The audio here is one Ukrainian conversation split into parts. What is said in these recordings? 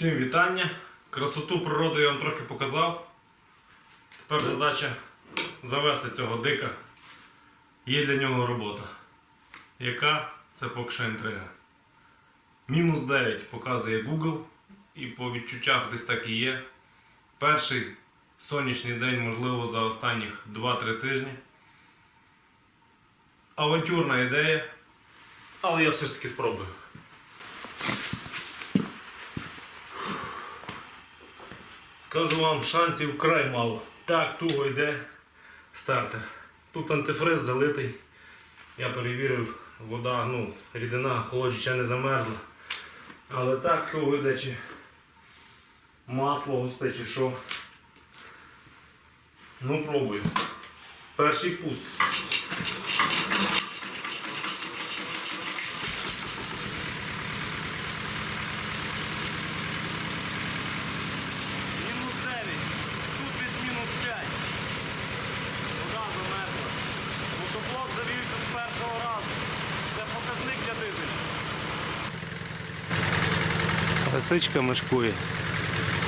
Всім вітання. Красоту природи я вам трохи показав. Тепер задача завести цього дика. Є для нього робота. Яка? Це поки що інтрига. Мінус 9 показує Google. І по відчуттях десь так і є. Перший сонячний день, можливо, за останніх 2-3 тижні. Авантюрна ідея. Але я все ж таки спробую. Скажу вам, шансів край мало. Так, туго йде стартер. Тут антифриз залитий. Я перевірив, вода, ну, рідина холодча не замерзла. Але так туго йде чи масло густе чи що. Ну пробую. Перший пуск. Мінус 9, тут десь мінус 5. Вода замерзла. Мотоблок завівся з першого разу. Це показник для дизеля. Лисичка мешкує.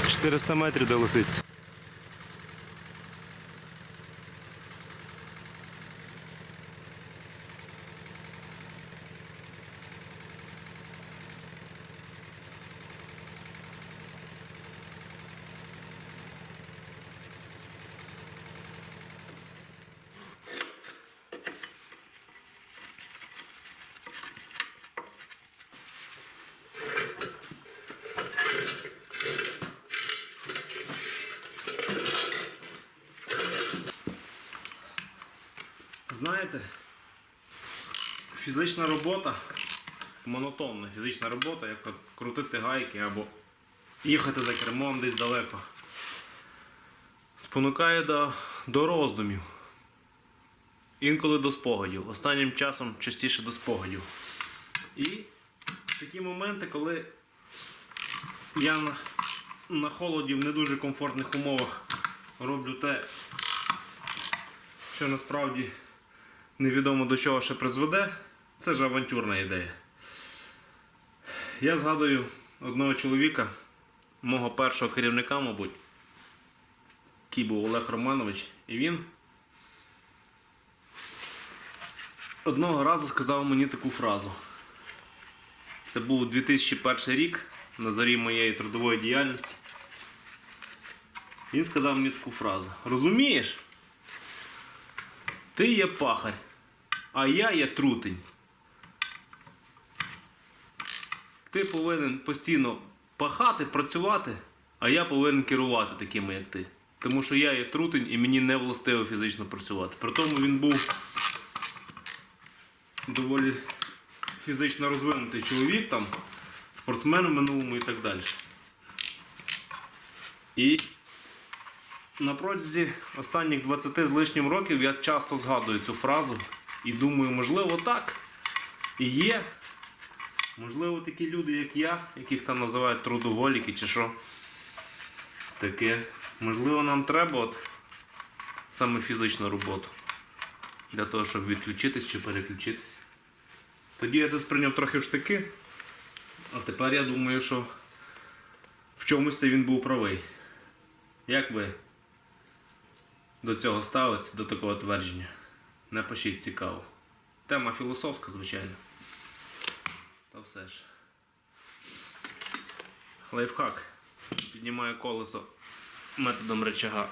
400 метрів до лисиці. Знаєте, фізична робота, монотонна фізична робота, як крутити гайки або їхати за кермом десь далеко, спонукає до, до роздумів. Інколи до спогадів. Останнім часом частіше до спогадів. І такі моменти, коли я на, на холоді в не дуже комфортних умовах роблю те, що насправді невідомо до чого ще призведе, це ж авантюрна ідея. Я згадую одного чоловіка, мого першого керівника, мабуть, який був Олег Романович, і він одного разу сказав мені таку фразу. Це був 2001 рік, на зорі моєї трудової діяльності. Він сказав мені таку фразу: Розумієш? Ти є пахар, а я є трутень. Ти повинен постійно пахати, працювати, а я повинен керувати такими, як ти. Тому що я є трутень і мені не властиво фізично працювати. При тому він був доволі фізично розвинутий чоловік, там, спортсмен у минулому і так далі. І на протязі останніх 20 з лишнім років я часто згадую цю фразу і думаю, можливо, так і є. Можливо, такі люди, як я, яких там називають трудоголіки чи що. Таке. Можливо, нам треба от саме фізичну роботу. Для того, щоб відключитись чи переключитись. Тоді я це сприйняв трохи в штики. А тепер я думаю, що в чомусь то він був правий. Як ви до цього ставиться, до такого твердження. Напишіть цікаво. Тема філософська, звичайно. Та все ж. Лайфхак. Піднімаю колесо методом речага.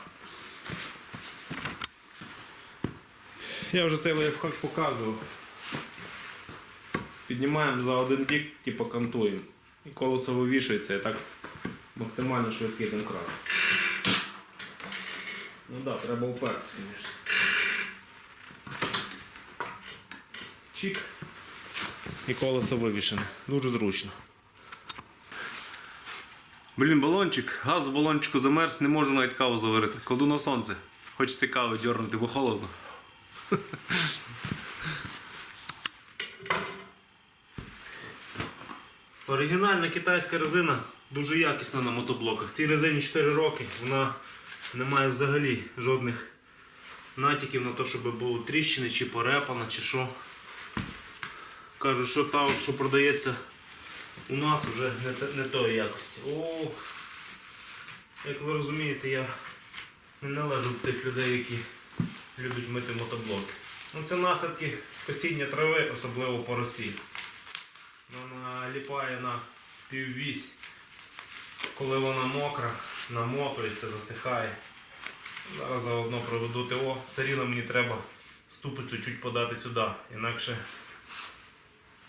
Я вже цей лайфхак показував. Піднімаємо за один бік, типу кантуємо. І колесо вивішується і так максимально швидкий домкрат. Ну так, да, треба упертися, звісно. Чик. І колесо вивішене. Дуже зручно. Блін, балончик, газ в балончику замерз, не можу навіть каву заварити. Кладу на сонце. Хочеться каву дьорнути, бо холодно. Оригінальна китайська резина дуже якісна на мотоблоках. Цій резині 4 роки, вона не має взагалі жодних натяків на те, щоб було тріщини чи порепана, чи що. Кажуть, що та, що продається у нас вже не, не тої якості. О, як ви розумієте, я не належу до тих людей, які люблять мити мотоблоки. Ну, це наслідки косіння трави, особливо по росі. Вона ліпає на піввісь, коли вона мокра, намотується, засихає. Зараз заодно проведу ТО. Все рівно мені треба ступицю чуть подати сюди, інакше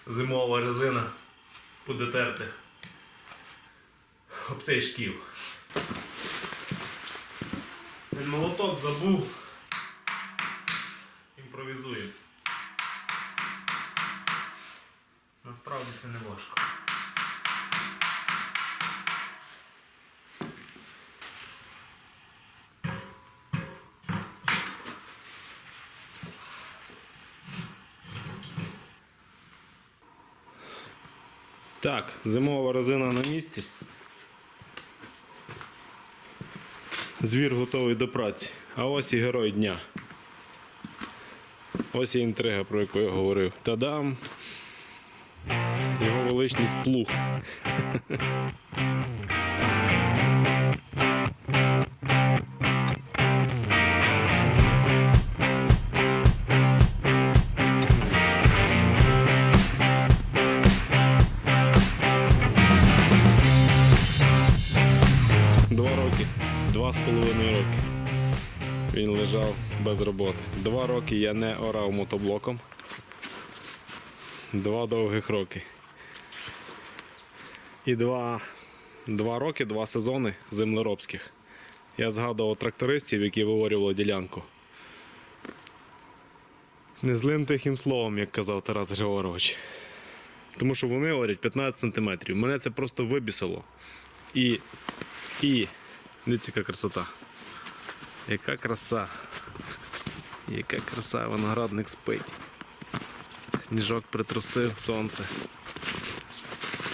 зимова резина буде терти об цей шків. Молоток забув. Імпровізує. Насправді це не важко. Так, зимова резина на місці. Звір готовий до праці. А ось і герой дня. Ось і інтрига, про яку я говорив. Та-дам! Його величність плуг. Він лежав без роботи. Два роки я не орав мотоблоком. Два довгих роки. І два, два роки, два сезони землеробських. Я згадував трактористів, які виворювали ділянку. Не злим тихим словом, як казав Тарас Григорович. Тому що вони орять 15 сантиметрів. Мене це просто вибісило. І і дивіться, яка красота. Яка краса. Яка краса, виноградник спить. Сніжок притрусив сонце.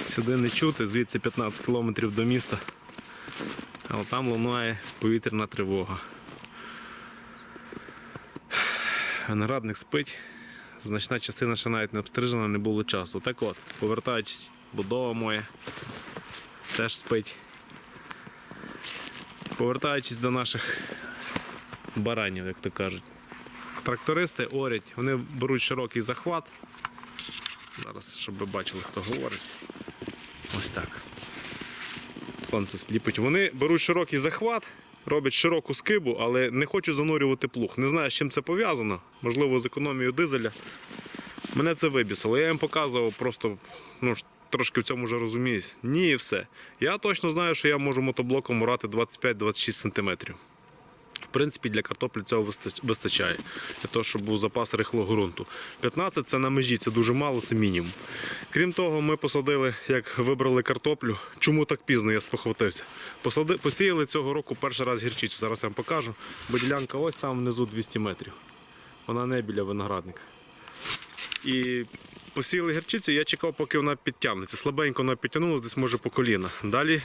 Сюди не чути, звідси 15 кілометрів до міста. Але там лунає повітряна тривога. Виноградник спить. Значна частина ще навіть не обстрижена, не було часу. Так от, повертаючись, будова моя теж спить. Повертаючись до наших баранів, як то кажуть. Трактористи орять, вони беруть широкий захват. Зараз, щоб ви бачили, хто говорить. Ось так. Сонце сліпить. Вони беруть широкий захват, роблять широку скибу, але не хочуть занурювати плуг. Не знаю, з чим це пов'язано. Можливо, з економією дизеля. Мене це вибісило. Я їм показував просто ну, трошки в цьому вже розуміюсь. Ні, і все. Я точно знаю, що я можу мотоблоком урати 25-26 см. Принципі, для картоплі цього вистачає. Для того, щоб був запас рихлого ґрунту. 15 це на межі, це дуже мало, це мінімум. Крім того, ми посадили, як вибрали картоплю. Чому так пізно я спохватився? Посіяли цього року перший раз гірчицю. Зараз я вам покажу. Бо ділянка ось там внизу 200 метрів. Вона не біля виноградника. І посіяли гірчицю, я чекав, поки вона підтягнеться. Слабенько вона підтягнулася, десь може по коліна. Далі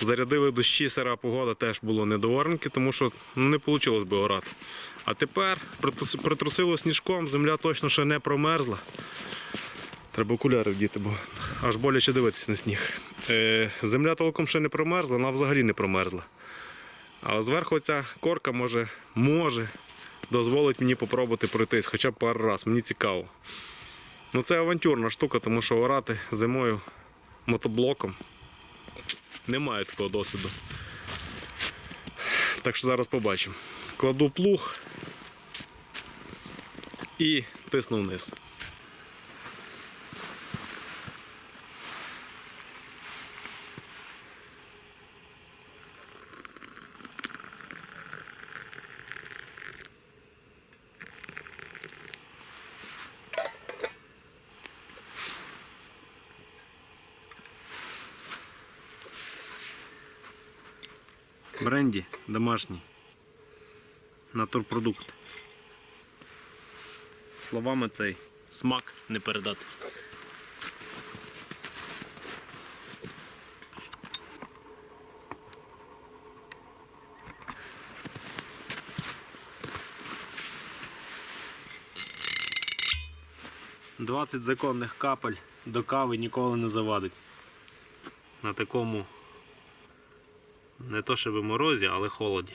зарядили дощі, сира погода теж було не до оранки, тому що ну, не вийшло би орати. А тепер притрус- притрусило сніжком, земля точно ще не промерзла. Треба окуляри вдіти, бо аж боляче дивитися на сніг. Е, земля толком ще не промерзла, вона взагалі не промерзла. Але зверху ця корка може, може дозволить мені попробувати пройтись хоча б пару раз. Мені цікаво. Ну це авантюрна штука, тому що орати зимою мотоблоком немає такого досвіду. Так що зараз побачимо. Кладу плуг і тисну вниз. Бренді домашній. Натурпродукт. Словами цей смак не передати. 20 законних капель до кави ніколи не завадить. На такому не то щоб морозі, але холоді.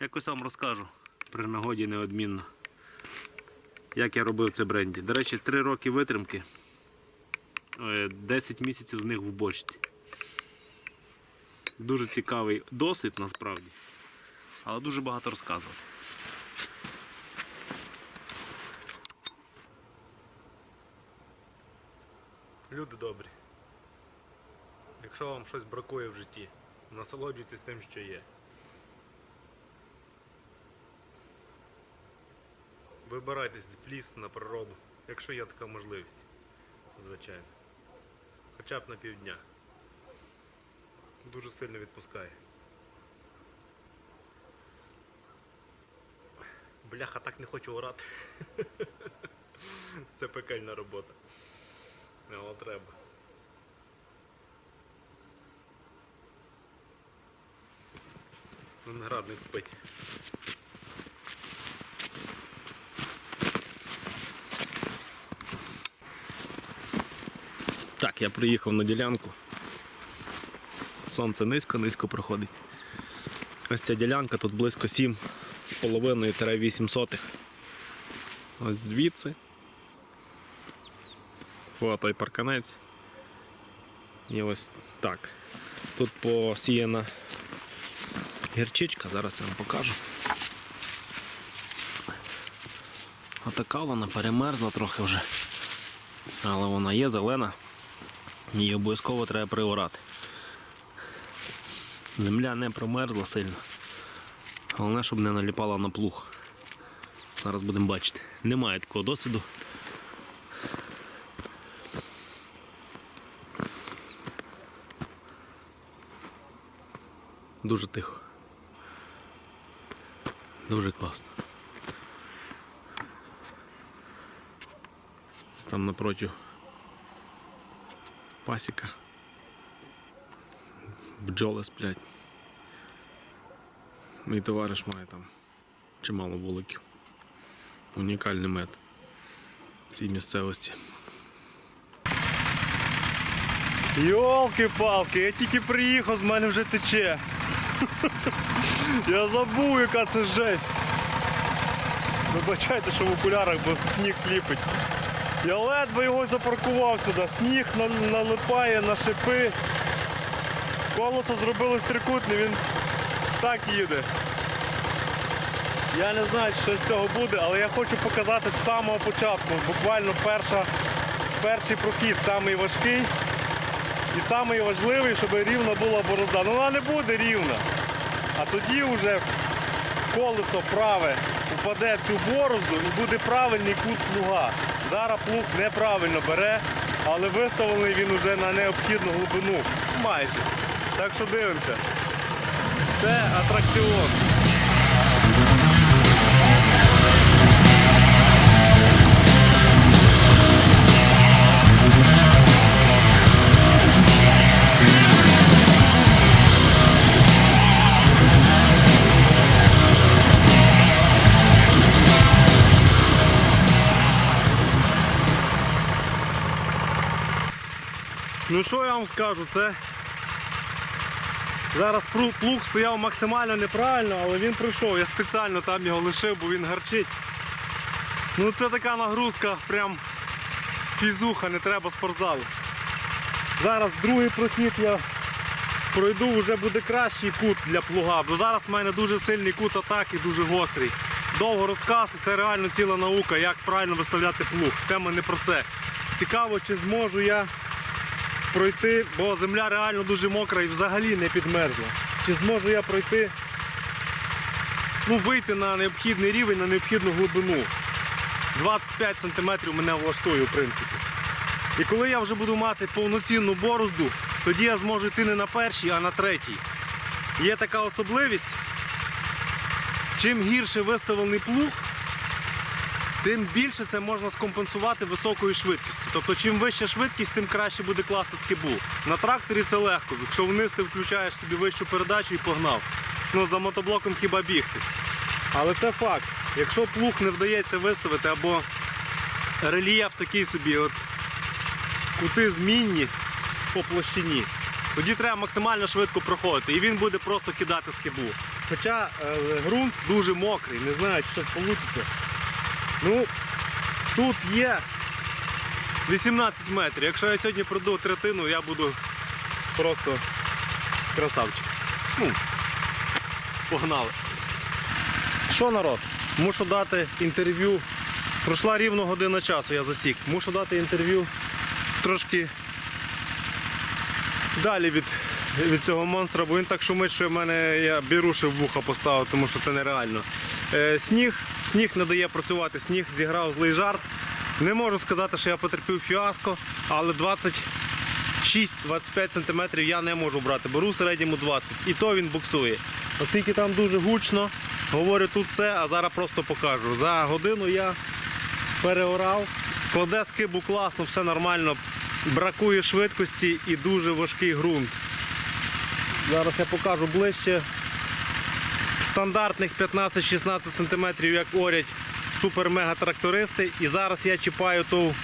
Якось вам розкажу при нагоді неодмінно. Як я робив це бренді. До речі, 3 роки витримки. Е, 10 місяців з них в бочці. Дуже цікавий досвід насправді. Але дуже багато розказувати. Люди добрі. Якщо вам щось бракує в житті, насолоджуйтесь тим, що є. Вибирайтесь в ліс на природу, якщо є така можливість. Звичайно. Хоча б на півдня. Дуже сильно відпускає. Бляха, так не хочу орати. Це пекельна робота. Але треба. Виноградник спить. Так, я приїхав на ділянку. Сонце низько-низько проходить. Ось ця ділянка тут близько 7,5-8 сотих. Ось звідси. Той парканець. І ось так. Тут посіяна гірчичка, зараз я вам покажу. Отака вона перемерзла трохи вже. Але вона є зелена. Її обов'язково треба приорати. Земля не промерзла сильно. Головне, щоб не наліпала на плуг. Зараз будемо бачити. Немає такого досвіду. Дуже тихо. Дуже класно. Там напротив пасіка. Бджоли сплять. Мій товариш має там чимало вуликів. Унікальний мед в цій місцевості. Йолки-палки, я тільки приїхав, з мене вже тече. Я забув, яка це жесть. Вибачайте, що в окулярах, бо сніг сліпить. Я ледве його запаркував сюди. Сніг налипає на шипи. Колесо зробили трикутне, він так їде. Я не знаю, що з цього буде, але я хочу показати з самого початку. Буквально перша, перший прохід, самий важкий. І самий важливий, щоб рівна була борозда. Ну вона не буде рівна. А тоді вже колесо праве упаде в цю борозду і буде правильний кут плуга. Зараз плуг неправильно бере, але виставлений він вже на необхідну глибину. Майже. Так що дивимося. Це атракціон. Ну що я вам скажу, це зараз плуг стояв максимально неправильно, але він прийшов. Я спеціально там його лишив, бо він гарчить. Ну це така нагрузка, прям фізуха, не треба спортзалу. Зараз другий прохід я пройду, вже буде кращий кут для плуга, бо зараз в мене дуже сильний кут атаки, дуже гострий. Довго розказати, це реально ціла наука, як правильно виставляти плуг. Тема не про це. Цікаво, чи зможу я пройти, бо земля реально дуже мокра і взагалі не підмерзла. Чи зможу я пройти, ну, вийти на необхідний рівень, на необхідну глибину. 25 см мене влаштує, в принципі. І коли я вже буду мати повноцінну борозду, тоді я зможу йти не на першій, а на третій. Є така особливість. Чим гірше виставлений плуг, тим більше це можна скомпенсувати високою швидкістю. Тобто, чим вища швидкість, тим краще буде класти скибу. На тракторі це легко. Якщо вниз ти включаєш собі вищу передачу і погнав. Ну, за мотоблоком хіба бігти. Але це факт. Якщо плуг не вдається виставити або рельєф такий собі, от кути змінні по площині, тоді треба максимально швидко проходити і він буде просто кидати скибу. Хоча е, ґрунт дуже мокрий, не знаю, що вийде. Ну, тут є 18 метрів. Якщо я сьогодні пройду третину, я буду просто красавчик. Ну, погнали. Що народ? Мушу дати інтерв'ю. Пройшла рівно година часу, я засік. Мушу дати інтерв'ю трошки далі від, від цього монстра, бо він так шумить, що в мене я біруши в вуха поставив, тому що це нереально. Е, сніг, сніг не дає працювати, сніг зіграв злий жарт. Не можу сказати, що я потерпів фіаско, але 26-25 см я не можу брати. Беру в середньому 20 і то він буксує. Оскільки там дуже гучно, говорю тут все, а зараз просто покажу. За годину я переорав, кладе скибу класно, все нормально. Бракує швидкості і дуже важкий ґрунт. Зараз я покажу ближче. Стандартних 15-16 см, як орять супер-мега-трактористи. І зараз я чіпаю ту,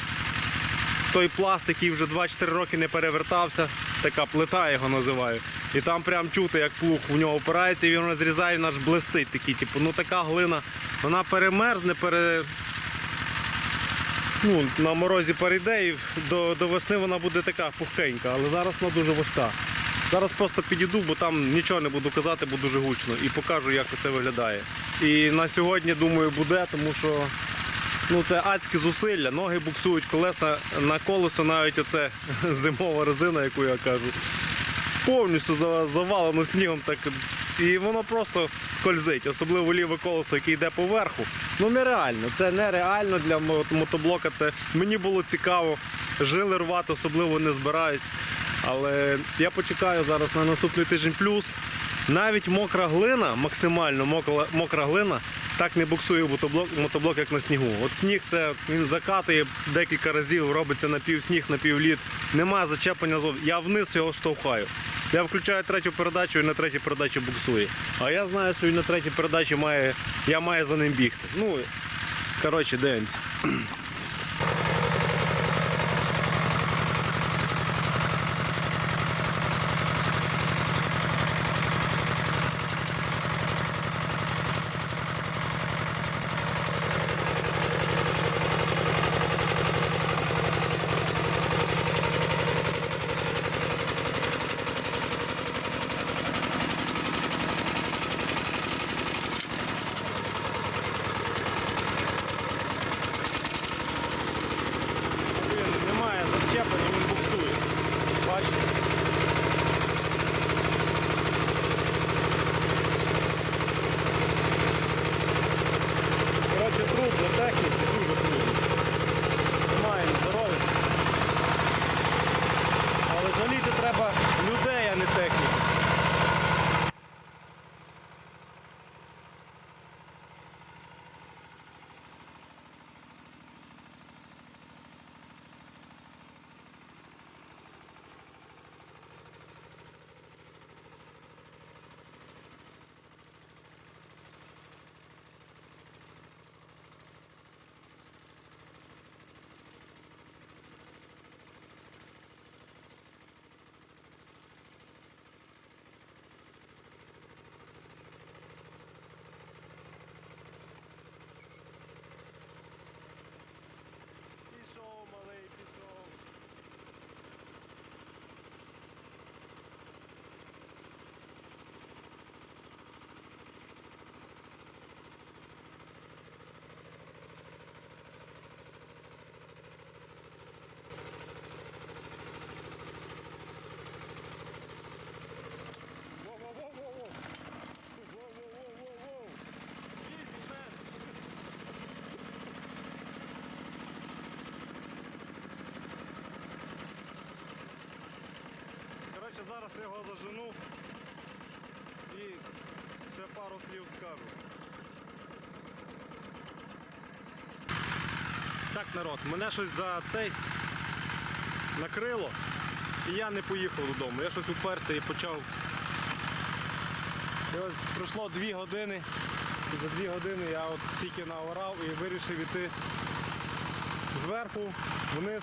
той пласт, який вже 2-4 роки не перевертався. Така плита його називаю. І там прям чути, як плуг в нього опирається, і він розрізає, аж блистить. Такий, типу, ну така глина, вона перемерзне, пере, ну, на морозі перейде і до, до весни вона буде така пухкенька, але зараз вона дуже важка. Зараз просто підійду, бо там нічого не буду казати, бо дуже гучно, і покажу, як це виглядає. І на сьогодні, думаю, буде, тому що ну, це адські зусилля, ноги буксують, колеса на колесо, навіть оце зимова резина, яку я кажу, повністю завалено снігом. Так, і воно просто скользить, особливо ліве колесо, яке йде поверху. Ну нереально, це нереально для мотоблока. Це мені було цікаво. Жили рвати, особливо не збираюсь. Але я почекаю зараз на наступний тиждень плюс. Навіть мокра глина, максимально мокра, мокра глина, так не буксує мотоблок, мотоблок, як на снігу. От сніг це він закатує декілька разів, робиться напівсніг, напівлід. Нема зачеплення зовсім. Я вниз його штовхаю. Я включаю третю передачу і на третій передачі буксує. А я знаю, що він на третій передачі має, я маю за ним бігти. Ну, коротше, дивимося. Він зачеплення, він буксує. Бачите? Коротше, трудно, техніці дуже трудно. Немає ні здоров'я. Але жаліти треба людей, а не техніку. Пішов, малий, пішов. Воу-воу-воу-воу-воу. Воу-воу-воу-воу-воу. Easy, man. Коротше, зараз я його зажену і ще пару слів скажу. Так, народ, мене щось за цей накрило. І я не поїхав додому. Я щось уперся і почав. І ось пройшло дві години. І за дві години я от стільки наорав і вирішив іти зверху вниз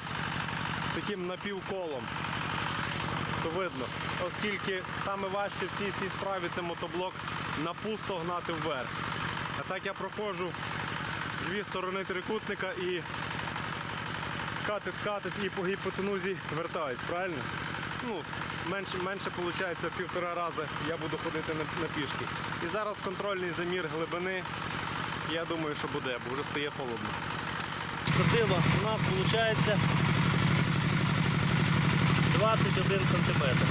таким напівколом. То оскільки саме важче в цій цій справі це мотоблок на пусто гнати вверх. А так я проходжу дві сторони трикутника і катить, катить і по гіпотенузі вертаюсь, правильно? Ну, менше, менше виходить півтора рази я буду ходити на, на пішки. І зараз контрольний замір глибини. Я думаю, що буде, бо вже стає холодно. Штатива у нас виходить 21 сантиметр.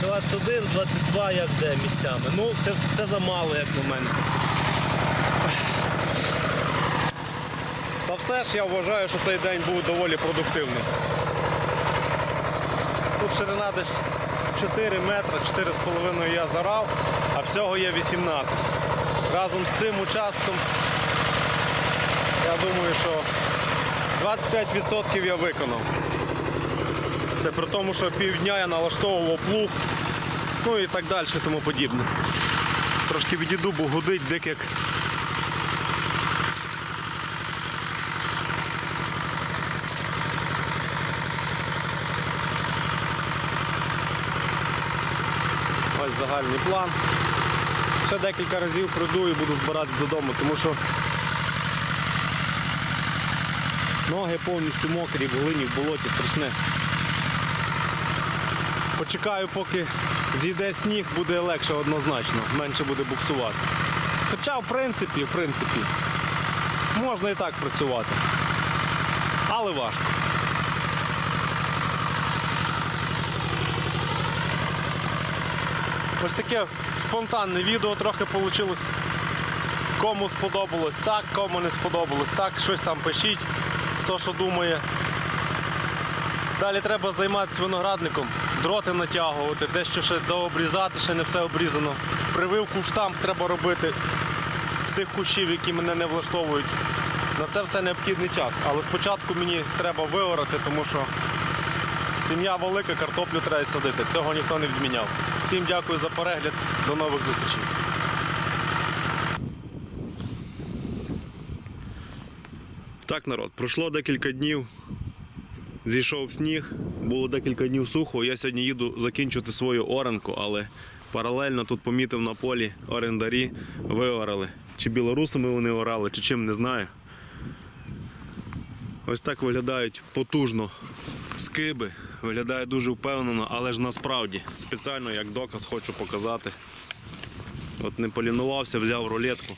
Двадцять один, 22 як де місцями. Ну, це, це замало, як на мене. Та все ж я вважаю, що цей день був доволі продуктивним. Тут ширина десь 4 метри, 4,5 я зарав, а всього є 18. Разом з цим участком я думаю, що 25% я виконав. Це при тому, що півдня я налаштовував плуг, ну і так далі, тому подібне. Трошки відійду, бо гудить дик як Ось загальний план. Ще декілька разів пройду і буду збиратися додому, тому що ноги повністю мокрі, в глині, в болоті страшне. Почекаю, поки зійде сніг, буде легше однозначно, менше буде буксувати. Хоча, в принципі, в принципі, можна і так працювати. Але важко. Ось таке спонтанне відео трохи вийшло. Кому сподобалось так, кому не сподобалось так, щось там пишіть, хто що думає. Далі треба займатися виноградником, дроти натягувати, дещо ще дообрізати, ще не все обрізано. Прививку в штамп треба робити з тих кущів, які мене не влаштовують. На це все необхідний час. Але спочатку мені треба виорати, тому що Сім'я велика, картоплю треба садити. Цього ніхто не відміняв. Всім дякую за перегляд. До нових зустрічей. Так, народ, пройшло декілька днів. Зійшов сніг, було декілька днів сухо. Я сьогодні їду закінчувати свою оранку, але паралельно тут помітив на полі орендарі виорали. Чи білорусами вони орали, чи чим не знаю. Ось так виглядають потужно скиби. Виглядає дуже впевнено, але ж насправді спеціально як доказ хочу показати. От не полінувався, взяв рулетку,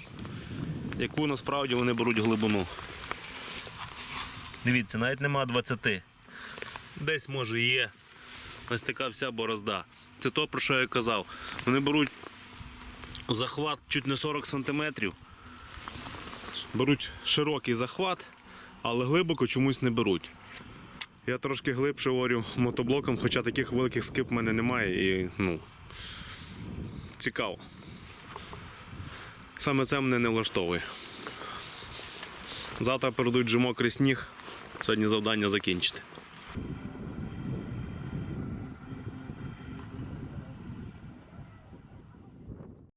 яку насправді вони беруть глибину. Дивіться, навіть нема 20. Десь може є. Ось така вся борозда. Це то, про що я казав. Вони беруть захват чуть не 40 см. Беруть широкий захват, але глибоко чомусь не беруть. Я трошки глибше орю мотоблоком, хоча таких великих скип в мене немає і ну, цікаво. Саме це мене не влаштовує. Завтра передуть вже мокрий сніг. Сьогодні завдання закінчити.